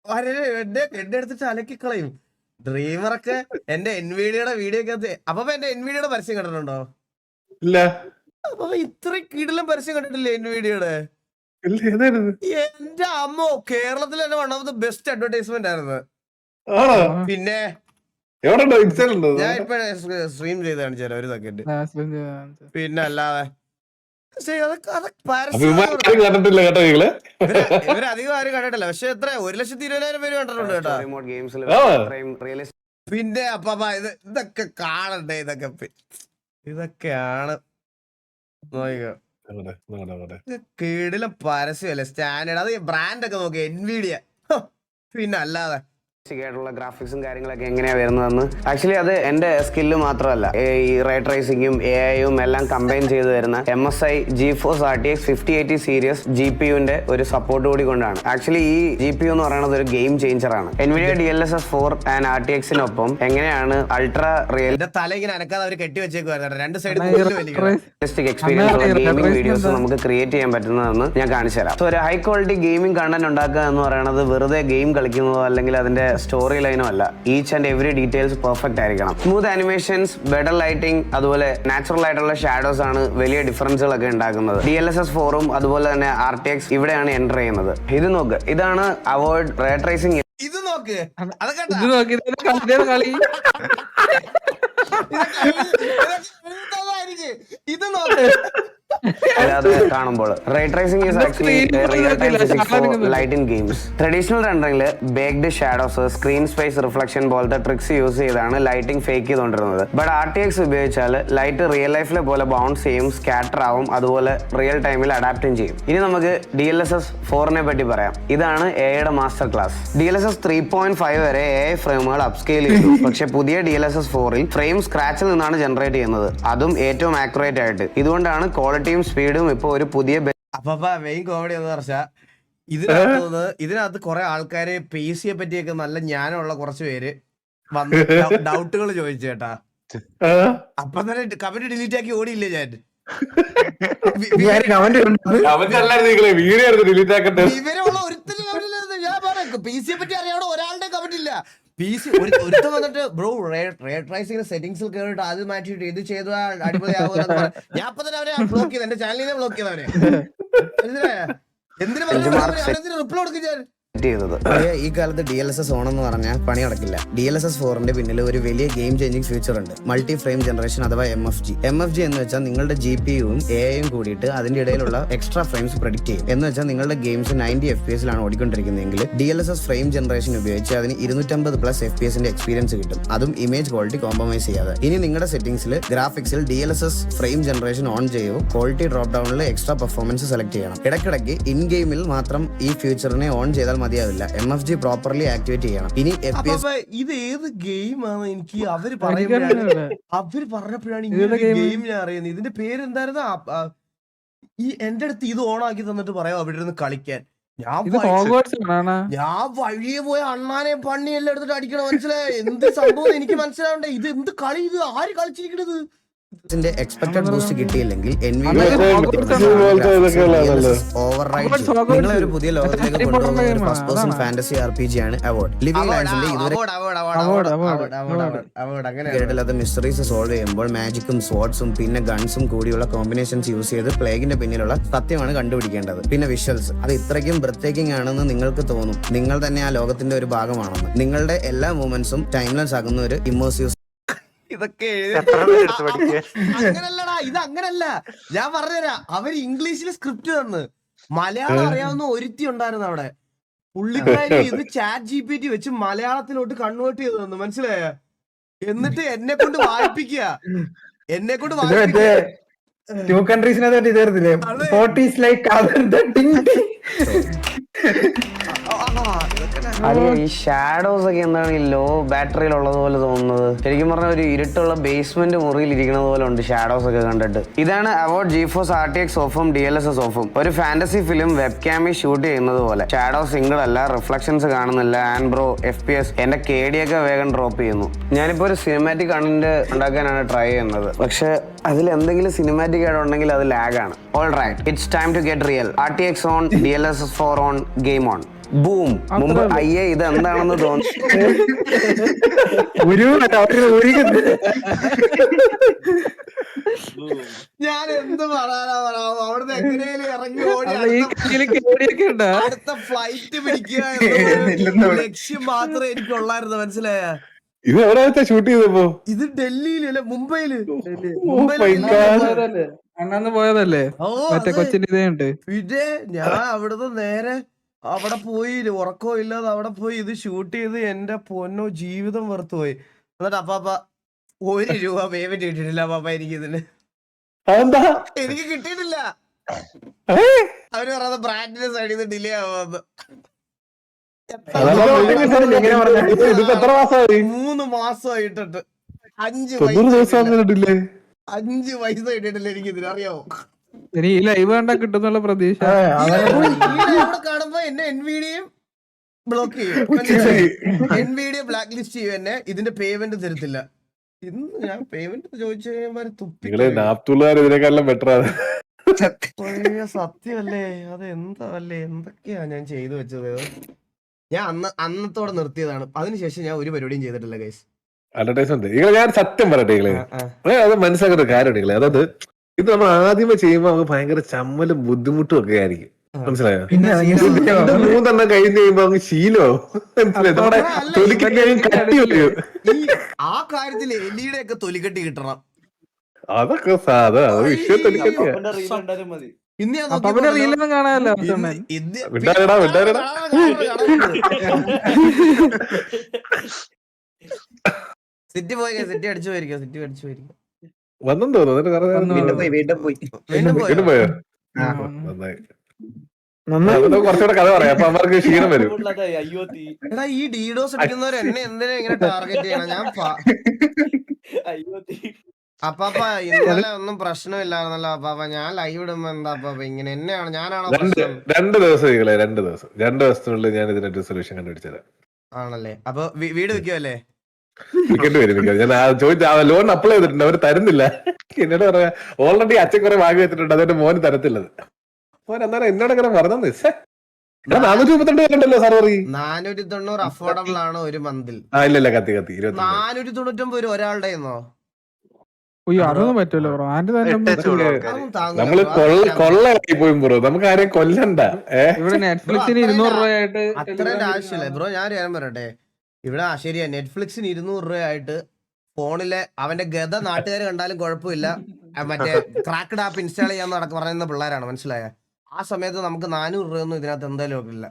അവരെ എന്റെ എന്റെ എടുത്തിട്ട് അലക്കിക്കളയും ഡ്രീമറൊക്കെ എന്റെ എൻവിഡിയുടെ വീഡിയോ ഒക്കെ അപ്പൊ എന്റെ എൻവിഡിയുടെ പരസ്യം കണ്ടിട്ടുണ്ടോ? ഇല്ല. അപ്പൊ ഇത്രയും കിടിലും പരസ്യം കണ്ടിട്ടില്ലേ എൻവിഡിയുടെ എന്റെ അമ്മോ കേരളത്തിൽ തന്നെ one of the best advertisement ആയിരുന്നു. ആണോ? പിന്നെ ഞാൻ ഇപ്പൊ സ്ട്രീം ചെയ്ത് കാണിച്ചു തരാം ഒരു സെക്കൻഡ് പിന്നെ അല്ലാതെ ഇവരധികം ആരും കണ്ടിട്ടില്ല പക്ഷെ എത്ര ഒരു ലക്ഷത്തി ഇരുപതിനായിരം പേര് കണ്ടിട്ടുണ്ട് കേട്ടോ. റിമോട്ട് ഗെയിംസിൽ ആ. റിയലിസ്റ്റിക് പിന്നെ അപ്പ ഇത് ഇതൊക്കെ കാണണ്ടേ? ഇതൊക്കെ ഇതൊക്കെയാണ്. നോക്കിക്കോ. കീടിലും പരസ്യമല്ലേ സ്റ്റാൻഡേർഡ്. അത് ബ്രാൻഡ് ഒക്കെ നോക്കി എൻവിഡിയ പിന്നെ അല്ലാതെ ആയിട്ടുള്ള ഗ്രാഫിക്സും കാര്യങ്ങളൊക്കെ എങ്ങനെയാ വരുന്നതെന്ന്? ആക്ച്വലി അത് എന്റെ സ്കില്ല് മാത്രമല്ല. ഈ റേ ട്രേസിംഗും എ ഐയും എല്ലാം കമ്പൈൻ ചെയ്ത് വരുന്ന M S I GeForce R T X fifty eighty series G P യുവിന്റെ ഒരു സപ്പോർട്ട് കൂടി കൊണ്ടാണ്. ആക്ച്വലി ഈ ജി പി യു എന്ന് പറയുന്നത് ഒരു ഗെയിം ചേഞ്ചർ ആണ്. Nvidia D L S S four and R T എക്സിനൊപ്പം എങ്ങനെയാണ് അൾട്രാ റിയൽ തല ഇങ്ങനെ അനക്കാതെ അവർ കെട്ടി വെച്ചേക്കുവായിരുന്നു രണ്ട് സൈഡ് എക്സ്പീരിയൻസ് ഗെയിമിംഗ് വീഡിയോസ് നമുക്ക് ക്രിയേറ്റ് ചെയ്യാൻ പറ്റുന്നതെന്ന് ഞാൻ കാണിച്ചു തരാം സോ ഒരു ഹൈ ക്വാളിറ്റി ഗെയിമിംഗ് കണ്ടന്റ് ഉണ്ടാക്കുക എന്ന് പറയുന്നത് വെറുതെ ഗെയിം കളിക്കുന്നതോ അല്ലെങ്കിൽ അതിന്റെ സ്റ്റോറി ലൈനോ അല്ല each and every details perfect ആയിരിക്കണം സ്മൂത്ത് അനിമേഷൻസ് ബെറ്റർ ലൈറ്റിംഗ് അതുപോലെ നാച്ചുറൽ ആയിട്ടുള്ള ഷാഡോസ് ആണ് വലിയ ഡിഫറൻസുകളൊക്കെ ഉണ്ടാക്കുന്നത് ഡി എൽ എസ് എസ് ഫോറും അതുപോലെ തന്നെ ആർ ടി എക്സ് ഇവിടെയാണ് എന്റർ ചെയ്യുന്നത് ഇത് നോക്ക് ഇതാണ് അവോയ്ഡ് റേ ട്രേസിംഗ് ഇത് നോക്ക് ഇത് നോക്കി കളി ഇത് നോക്ക് അല്ലാതെ കാണുമ്പോൾ. Ray tracing is actually screen real time physics for light in games traditional റെൻഡറിംഗിൽ baked shadows screen space reflection പോലത്തെ ട്രിക്സ് യൂസ് ചെയ്താണ് ലൈറ്റിംഗ് ഫേക്ക് ചെയ്തുകൊണ്ടിരുന്നത് ബട്ട് ആർ ടി എക്സ് ഉപയോഗിച്ചാൽ ലൈറ്റ് റിയൽ ലൈഫിലെ പോലെ ബൗൺസ് ചെയ്യും സ്കാറ്റർ ആവും അതുപോലെ റിയൽ ടൈമിൽ അഡാപ്റ്റും ചെയ്യും. ഇനി നമുക്ക് ഡി എൽ എസ് എസ് ഫോറിനെ പറ്റി പറയാം. ഇതാണ് എയുടെ master class D L S S three point five വരെ എ ഐ ഫ്രെയിമുകൾ അപ്സ്കെയിൽ ചെയ്തു. പക്ഷെ പുതിയ ഡി എൽ എസ് എസ് ഫോറിൽ ഫ്രെയിം സ്ക്രാച്ചിൽ നിന്നാണ് ജനറേറ്റ് ചെയ്യുന്നത്. അതും ഏറ്റവും ആക്യുറേറ്റ് ആയിട്ട്. ഇതുകൊണ്ടാണ് ക്വാളിറ്റിയും സ്പീഡും ഇപ്പൊ ഒരു പുതിയ അപ്പൊ മെയിൻ കോമഡി എന്ന് പറഞ്ഞാ ഇതിനകത്ത് ഇതിനകത്ത് കുറെ ആൾക്കാര് പി സിയെ പറ്റിയൊക്കെ നല്ല ജ്ഞാനമുള്ള കുറച്ച് പേര് വന്ന് ഡൗട്ടുകൾ ചോദിച്ചു കേട്ടാ. അപ്പൊ തന്നെ കമന്റ് ഡിലീറ്റ് ആക്കി ഓടിയില്ലേ ഞാൻ? ഒരുത്തരും കമന്റില്ലായിരുന്നു ഞാൻ പറയാം. പി സിയെ പറ്റി പി സി ഒരുത്തം വന്നിട്ട് ബ്രോ റേഡ് ട്രൈസിംഗ് സെറ്റിംഗ്സിൽ കയറിയിട്ട് അത് മാറ്റിയിട്ട് ഇത് ചെയ്തു പറ- ഞാൻ അപ്പൊ തന്നെ അവരെ ബ്ലോക്ക് ചെയ്ത്. എന്റെ ചാനലിനെ ബ്ലോക്ക് ചെയ്തവരെ? എന്തിനു പറഞ്ഞു റിപ്ലൈ കൊടുക്കും ഞാൻ ചെയ്തത്. ഈ കാലത്ത് D L S S on എന്ന് പറഞ്ഞാൽ പണി അടക്കില്ല ഡി എൽ എസ് എസ് ഫോറിന്റെ പിന്നിൽ ഒരു വലിയ ഗെയിം ചേഞ്ചിങ് ഫ്യൂച്ചർ ഉണ്ട്. മൾട്ടി ഫ്രെയിം ജനറേഷൻ അഥവാ M F G M F G എന്ന് വെച്ചാൽ നിങ്ങളുടെ ജി പി യും എ ഐയും കൂടിയിട്ട് അതിന്റെ ഇടയിലുള്ള എക്സ്ട്രാ ഫ്രെയിംസ് പ്രൊഡിക്ട് ചെയ്യും. എന്ന് വെച്ചാൽ നിങ്ങളുടെ ഗെയിംസ് നയന്റി എഫ് പി എസിലാണ് ഓടിക്കൊണ്ടിരിക്കുന്നതെങ്കിൽ D L S S frame generation ഉപയോഗിച്ച് അതിന് ഇരുന്നൂറ്റമ്പത് പ്ലസ് എഫ് പി എസിന്റെ എക്സ്പീരിയൻസ് കിട്ടും. അതും ഇമേജ് ക്വാളിറ്റി കോംപ്രമൈസ് ചെയ്യാതെ. ഇനി നിങ്ങളുടെ സെറ്റിംഗ്സിൽ ഗ്രാഫിക്സിൽ D L S S frame generation on ചെയ്യുമോ ക്വാളിറ്റി ഡ്രോപ്പ് ഡൗണിൽ എക്സ്ട്രാ പെർഫോമൻസ് സെലക്ട് ചെയ്യണം. ഇടയ്ക്കിടയ്ക്ക് ഇൻ ഗെയിമിൽ മാത്രം ഈ ഫ്യൂച്ചറിനെ ഓൺ ചെയ്താൽ മതിയാവില്ല. M F G properly activate ചെയ്യണം. ഇനി എഫ് പി എസ് അപ്പൊ ഇത് ഏത് ഗെയിമാണ് എനിക്ക് അവർ. പറയുമ്പോഴാണ് അവർ പറഞ്ഞപ്പോഴാണ് ഇങ്ങനെ ഗെയിം ഞാൻ അറിയുന്നത്. ഇതിന്റെ പേര് എന്തായിരുന്നു ഈ എന്റെ അടുത്ത് ഇത് ഓൺ ആക്കി തന്നിട്ട് പറയാം അവിടെ ഇരുന്ന് കളിക്കാൻ. ഞാൻ ഇത് വഴി- ആണോ ഞാൻ വഴിയെ പോയ അണ്ണാനെ പണ്ണി എല്ലാം എടുത്തിട്ട് അടിക്കണം മനസ്സിലായ? എന്ത് സംഭവം എനിക്ക് മനസ്സിലാവണ്ടേ? ഇത് എന്ത് കളി ഇത്? ആര് കളിച്ചിരിക്കണത്? എക്സ്പെക്ടഡ് ബൂസ്റ്റ് കിട്ടിയില്ലെങ്കിൽ. ഓവർ റൈഡ് നിങ്ങളെ ഒരു പുതിയ ലോകത്തിലേക്ക് കൊണ്ടുപോകുന്ന ഒരു first person fantasy R P G ആണ് അവാർഡ് ലിവിംഗ് ലാൻഡ്സിന്റെ ഇതുവരെ മിസ്റ്ററീസ് സോൾവ് ചെയ്യുമ്പോൾ മാജിക്കും സ്വാർഡ്സും പിന്നെ ഗൺസും കൂടിയുള്ള കോമ്പിനേഷൻസ് യൂസ് ചെയ്ത് പ്ലേഗിന്റെ പിന്നിലുള്ള സത്യമാണ് കണ്ടുപിടിക്കേണ്ടത്. പിന്നെ വിഷ്വൽസ് അത് ഇത്രയ്ക്കും ബ്രത്തേക്കിംഗ് ആണെന്ന് നിങ്ങൾക്ക് തോന്നും. നിങ്ങൾ തന്നെ ആ ലോകത്തിന്റെ ഒരു ഭാഗമാണെന്ന്. നിങ്ങളുടെ എല്ലാ മൂവ്മെന്റ്സും ടൈംലെസ് ആകുന്ന ഒരു ഇമോസീവ് ഇതൊക്കെ എഴുതി- അങ്ങനല്ലടാ ഇത് അങ്ങനല്ല. ഞാൻ പറഞ്ഞുതരാം. അവർ ഇംഗ്ലീഷിൽ സ്ക്രിപ്റ്റ് തന്ന്. മലയാളം അറിയാവുന്ന ഒരുത്തി ഉണ്ടായിരുന്നു അവിടെ. പുള്ളിക്കാരി ഇത് ചാറ്റ് ജി പി ടി വെച്ച് മലയാളത്തിലോട്ട് കൺവേർട്ട് ചെയ്ത് തന്നു. മനസ്സിലായ? എന്നിട്ട് എന്നെ കൊണ്ട് വായിപ്പിക്കുക എന്നെ കൊണ്ട് വായിപ്പിക്കുക ടു കൺട്രീസിനെ ഇതായിരുന്നില്ലേ അതെ. ഫോർട്ടീസ് ലൈക്ക് അളിയ ഈ ഷാഡോസ് ഒക്കെ എന്താണ് ഈ ലോ ബാറ്ററിയിൽ ഉള്ളത് പോലെ തോന്നുന്നത്? ശരിക്കും പറഞ്ഞ ഒരു ഇരുട്ടുള്ള ബേസ്മെന്റ് മുറിയിൽ ഇരിക്കുന്നത് പോലെ ഉണ്ട് ഷാഡോസ് ഒക്കെ കണ്ടിട്ട്. ഇതാണ് Avowed GeForce R T X ഓഫും D L S S ഓഫും ഒരു ഫാന്റസി ഫിലിം വെബ് ക്യാമിൽ ഷൂട്ട് ചെയ്യുന്നത് പോലെ. ഷാഡോ സിംഗിൾ അല്ല റിഫ്ലക്ഷൻസ് കാണുന്നില്ല. And bro F P S എന്റെ കെ ഡി ഒക്കെ വേഗം ഡ്രോപ്പ് ചെയ്യുന്നു. ഞാനിപ്പോ ഒരു സിനിമാറ്റിക് കണ്ടന്റ് ഉണ്ടാക്കാനാണ് ട്രൈ ചെയ്യുന്നത്. പക്ഷെ അതിൽ എന്തെങ്കിലും സിനിമാറ്റിക് ആയിട്ട് ഉണ്ടെങ്കിൽ അത് ലാഗാണ് all right it's time to get real R T X on D L S S four on game on boom മുമ്പ് അയ്യേ ഇത് എന്താണെന്ന് തോന്നി ഒരു ഒരു ഞാൻ എന്ത് പറയാനാ പറയാം അവിടുന്ന് എങ്ങനെയാലും ഇറങ്ങി ഓടി അടുത്ത- ഫ്ലൈറ്റ് പിടിക്കുക ലക്ഷ്യം മാത്രമേ എനിക്കുള്ളായിരുന്നു. മനസ്സിലായ? ഇത് എവിടെ വെച്ചാ ഷൂട്ട് ചെയ്തപ്പോ? ഇത് ഡൽഹിയിലല്ലേ മുംബൈയിൽ. അങ്ങനെ അണ്ണന്ന് പോയതല്ലേ? മറ്റേ കൊച്ചിന്റെ ഇതേ ഉണ്ട്. പിന്നെ ഞാൻ അവിടുന്ന് നേരെ അവിടെ പോയി ഉറക്കോ ഇല്ലാതെ അവിടെ പോയി ഇത് ഷൂട്ട് ചെയ്ത് എന്റെ പൊന്നോ ജീവിതം വെറുത്തു പോയി എന്നിട്ട് അപ്പാപ്പ ഒരു രൂപ പേയ്മെന്റ് കിട്ടിയിട്ടില്ല അപ്പാപ്പ എനിക്ക് ഇതിന്. എനിക്ക് കിട്ടിയിട്ടില്ല? അവർ പറയുന്നത് ബ്രാൻഡിന്റെ സൈഡിൽ നിന്ന് ഡിലേ ആവുമെന്ന് മൂന്ന് മാസമായിട്ടിട്ട് അഞ്ച് അഞ്ച് പൈസ കിട്ടിയിട്ടില്ല എനിക്ക് ഇതിന് അറിയാമോ ഇനി ഈ ലൈവ് കണ്ടാ കിട്ടുന്നുള്ള പ്രതീക്ഷ. ഇവിടെ കാണുമ്പോ എന്നെ എൻവിഡിയും ബ്ലോക്ക് ചെയ്യും. എൻവിഡിയെ ബ്ലാക്ക് ലിസ്റ്റ് ചെയ്യും എന്നെ. ഇതിന്റെ പേയ്മെന്റ് തരത്തില്ല. ഇന്ന് ഞാൻ പേയ്മെന്റ് ചോദിച്ചു കഴിയുമ്പോൾ തുപ്പി ഇതിനെക്കാളും ബെറ്റർ ആണ്. സത്യമല്ലേ? അത് എന്താ അല്ലേ എന്തൊക്കെയാ ഞാൻ ചെയ്തു വെച്ചത്? ഞാൻ അന്ന് അന്നത്തോടെ നിർത്തിയതാണ്. അതിനുശേഷം ഞാൻ ഒരു പരിപാടിയും ചെയ്തിട്ടില്ല ഗൈസ് അഡ്വർടൈസ്മെന്റ് നിങ്ങൾ ഞാൻ സത്യം പറയട്ടെ നിങ്ങളെ അത് മനസ്സിലാക്കുന്ന ഒരു കാര്യം നിങ്ങളെ അതായത് ഇത് നമ്മൾ ആദ്യമേ ചെയ്യുമ്പോൾ നമുക്ക് ഭയങ്കര ചമ്മലും ബുദ്ധിമുട്ടും ഒക്കെ ആയിരിക്കും. മനസ്സിലായോ? പിന്നെ ഇത് മൂന്നെണ്ണം കഴിഞ്ഞ് കഴിയുമ്പോ അങ്ങ് മനസ്സിലായോ? നമ്മുടെ അല്ല, കട്ടി വരും. ഈ ആ കാര്യത്തിൽ എലിയുടെ ഒക്കെ തൊലിക്കെട്ടി കിട്ടണം. അതൊക്കെ സാധാ വിഷയം തൊലിക്കട്ടിയാ റീലൊന്നും. സിറ്റി പോയി സിറ്റി അടിച്ചു പോയിരിക്കും സിറ്റി അടിച്ചു പോയിരിക്കും. തോന്നുന്നു. വീണ്ടും പോയി വീണ്ടും പോയി. നന്നായി. കുറച്ചുകൂടെ കഥ പറയാം. അപ്പൊ അവർക്ക് ക്ഷീണം വരും. എടാ ഈ ഡീഡോസ് അടിക്കുന്നവർ എന്നെ എന്തിനാ ഇങ്ങനെ ടാർഗറ്റ് ചെയ്യണം? ഞാൻ പ- അപ്പാപ്പ ഇന്നലെ ഒന്നും പ്രശ്നമില്ലായിരുന്നല്ലോ അപ്പാപ്പ. ഞാൻ ലൈവ് ഇടുമ്പോ എന്താ അപ്പാപ്പ ഇങ്ങനെ എന്നെയാണ് ഞാനാണോ രണ്ട് ദിവസം രണ്ട് ദിവസം. രണ്ട് ദിവസത്തിനുള്ളിൽ ഞാൻ ഇതിനൊരു സൊല്യൂഷൻ കണ്ടുപിടിച്ചത് ആണല്ലേ? അപ്പൊ വീട് വരും ഞാൻ ചോദിച്ച ലോൺ അപ്ലൈ ചെയ്തിട്ടുണ്ട് അവർ തരുന്നില്ല. എന്നോട് പറയാ ഓൾറെഡി അച്ഛൻ കുറെ വാങ്ങി വെച്ചിട്ടുണ്ട് അതുകൊണ്ട് മോന് തരത്തില്ലത് മോൻ എന്നാലും എന്നോട് ഇങ്ങനെ മറന്നു നാനൂറ്റി തൊണ്ണൂറ് അഫോർഡബിൾ ആണ് ഒരു മന്തിൽ ഇല്ല ഇല്ല കത്തി കത്തി നാനൂറ്റി തൊണ്ണൂറ്റൊമ്പത് രൂപ ഒരാളുടെ ഉയ്യോ അതൊന്നും പറ്റൂല ബ്രോ. നമ്മൾ ബ്രോ. നമുക്ക് ആരെയും കൊല്ലണ്ട. ഏ? ഇവിടെ നെറ്റ്ഫ്ലിക്സിന് അത്രയും ഇരുന്നൂറ് രൂപയായിട്ട് അത്രേന്റെ ആവശ്യമില്ല. ബ്രോ ഞാൻ പറയട്ടെ. ഇവിടെ ശരിയാ. നെറ്റ്ഫ്ലിക്സിന് ഇരുന്നൂറ് രൂപയായിട്ട് ഫോണിലെ അവന്റെ ഗത നാട്ടുകാർ കണ്ടാലും കുഴപ്പമില്ല. മറ്റേ ക്രാക്കഡ് ആപ്പ് ഇൻസ്റ്റാൾ ചെയ്യാന്ന് നടക്ക പറയുന്ന പിള്ളേരാണ്. മനസ്സിലായ? ആ സമയത്ത് നമുക്ക് നാനൂറ് രൂപയൊന്നും ഇതിനകത്ത് എന്തായാലും ഇല്ല.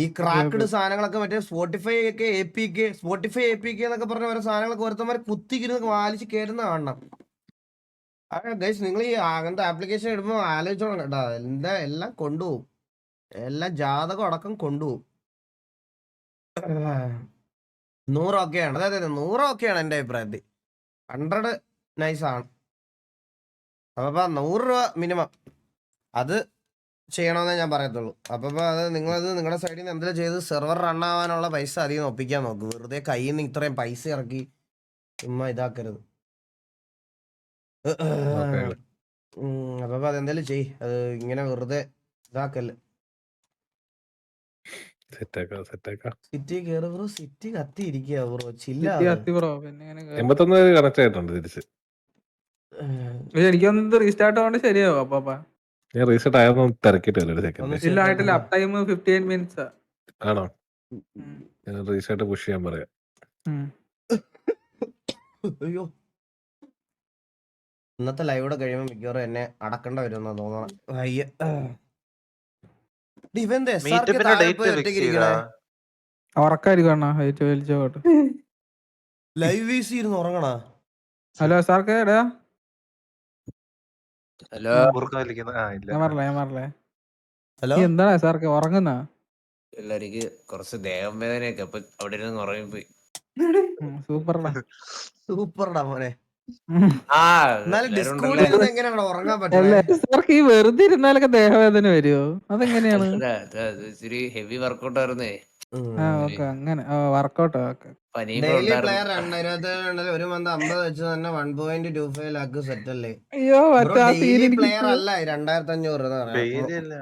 ഈ ക്രാക്കഡ് സാധനങ്ങളൊക്കെ മറ്റേ സ്പോട്ടിഫൈ ഒക്കെ A P K Spotify A P K എന്നൊക്കെ പറഞ്ഞ ഓരോ സാധനങ്ങളൊക്കെ ഒരുത്തന്മാർ കുത്തിക്കിരുന്ന് വാലിച്ച് കയറുന്ന കാണണം. ഗൈസ് നിങ്ങൾ ഈ അങ്ങനത്തെ ആപ്ലിക്കേഷൻ ഇടുമ്പോൾ ആലോചിച്ചോണം കേട്ടോ. എന്താ എല്ലാം കൊണ്ടുപോകും. എല്ലാം ജാതകം അടക്കം കൊണ്ടുപോകും. നൂറൊക്കെയാണ്. അതെ അതെ നൂറൊക്കെയാണ് എന്റെ അഭിപ്രായത്തിൽ. ഹൺഡ്രഡ് നൈസാണ് അപ്പം നൂറ് രൂപ മിനിമം അത് ചെയ്യണമെന്നേ ഞാൻ പറയത്തുള്ളൂ. അപ്പൊ അത് നിങ്ങളത് നിങ്ങളുടെ സൈഡിൽ നിന്ന് എന്തെങ്കിലും ചെയ്ത് സെർവർ റൺ ആവാനുള്ള പൈസ അധികം ഒപ്പിക്കാൻ നോക്ക്. വെറുതെ കയ്യിൽ നിന്ന് ഇത്രയും പൈസ ഇറക്കി ചുമ്മാ ഇതാക്കരുത്. അപ്പം അതെന്തായാലും ചെയ് അത് ഇങ്ങനെ വെറുതെ ഇതാക്കല്ലേ. സിറ്റി ബ്രോ സിറ്റി കത്തി ഇരിക്കുക ബ്രോ ചില്ല. എൺപത്തൊന്ന് കണക്ട് ആയിട്ടുണ്ട് തിരിച്ച്. എനിക്കൊന്നും റീസ്റ്റാർട്ട് ആവേണ്ട ശരിയാവും. അപ്പാ. ഞാൻ റീസെറ്റ് ആയെന്ന് തിരക്കിട്ടില്ല ഒരു സെക്കൻഡ് ആയിട്ടില്ല. അപ് ടൈം മിനിറ്റ്സ് ആണോ? ഞാൻ റീസെറ്റ് പുഷ് ചെയ്യാൻ പറയാം. അയ്യോ. ഇന്നത്തെ ലൈവോടെ കഴിയുമ്പോൾ മിക്കവാറും എന്നെ അടക്കേണ്ട വരുമെന്ന് തോന്നണം. അയ്യ ഇവന്റെ. ഉറക്കായിരിക്കും ലൈവ് വീസി ഇരുന്ന് ഉറങ്ങണ. ഹലോ സാർക്ക് എടാ ഹലോ വലിക്കുന്ന ആ ഇല്ല. ഞാൻ പറഞ്ഞേ ഞാൻ ഹലോ? നീ എന്താണ് സാർക്ക് ഉറങ്ങുന്ന? എല്ലാരിക്ക് കുറച്ച് ദേഹം വേദനയൊക്കെ. അപ്പൊ അവിടെ ഇരുന്ന് ഉറങ്ങിപ്പോയി സൂപ്പർടാ. സൂപ്പർടാ മോനെ. ആ എന്നാലും എല്ലാരും ഡിസ്കോഡിൽ ഉണ്ടല്ലേ? ഇരുന്ന് എങ്ങനെയാണ് ഉറങ്ങാൻ അല്ലേ പറ്റുന്നത് സാർക്ക് ഈ വെറുതെ ഇരുന്നാലൊക്കെ ദേഹവേദന വരുമോ അതെങ്ങനെയാണ്? അല്ല, അത് അത് ഇച്ചിരി ഹെവി വർക്കൗട്ട് ആയിരുന്നേ. ആ ഓക്കെ. അങ്ങനെ വർക്കൗട്ട് ഓക്കെ. പനിയൊക്കെ ഡെയിലി ഉണ്ടായിരുന്നു പ്ലെയർ രണ്ടായിരത്തി ഒരു മന്ത് അമ്പത് വെച്ച് തന്നെ one point two five lakh set അല്ലേ അയ്യോ മറ്റേ ആ സീൻ ഡെയിലി എനിക്ക് പ്ലെയർ അല്ല രണ്ടായിരത്തി അഞ്ഞൂറ് എന്ന് പറയാം ഡെയിലി അല്ല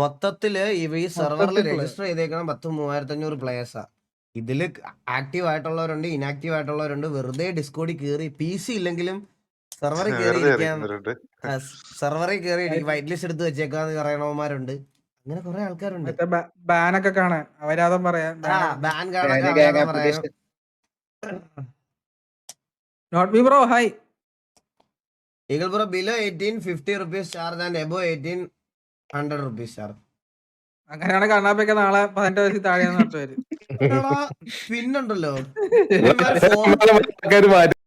മൊത്തത്തിൽ ഇവ ഈ സെർവറിൽ മൊത്തത്തിൽ രജിസ്റ്റർ ചെയ്തേക്കണം പത്ത് മൂവായിരത്തി അഞ്ഞൂറ് പ്ലേയേഴ്സാ ഇതിൽ ആക്റ്റീവ് ആയിട്ടുള്ളവരുണ്ട് ഇനാക്റ്റീവ് ആയിട്ടുള്ളവരുണ്ട്. വെറുതെ ഡിസ്കോഡി കയറി പി സി ഇല്ലെങ്കിലും സെർവറിൽ കയറി വെറുതെ ഇരിക്കാൻ. സെർവറിൽ കയറി വൈറ്റ് ലിസ്റ്റ് എടുത്ത് വെച്ചേക്കാന്ന് പറയണവന്മാരുണ്ട് അങ്ങനെ കുറെ ആൾക്കാരുണ്ട്. ബാനൊക്കെ കാണാൻ. അവരാതം പറയാൻ ban not be bro hi eagle bro below eighteen fifty rupees charge and above eighteen hundred rupees charge അങ്ങനെയാണ് കണ്ണാപ്പൊക്കെ നാളെ പതിനെട്ട് വയസ്സിൽ താഴെയാന്ന് വരും പിന്നുണ്ടല്ലോ.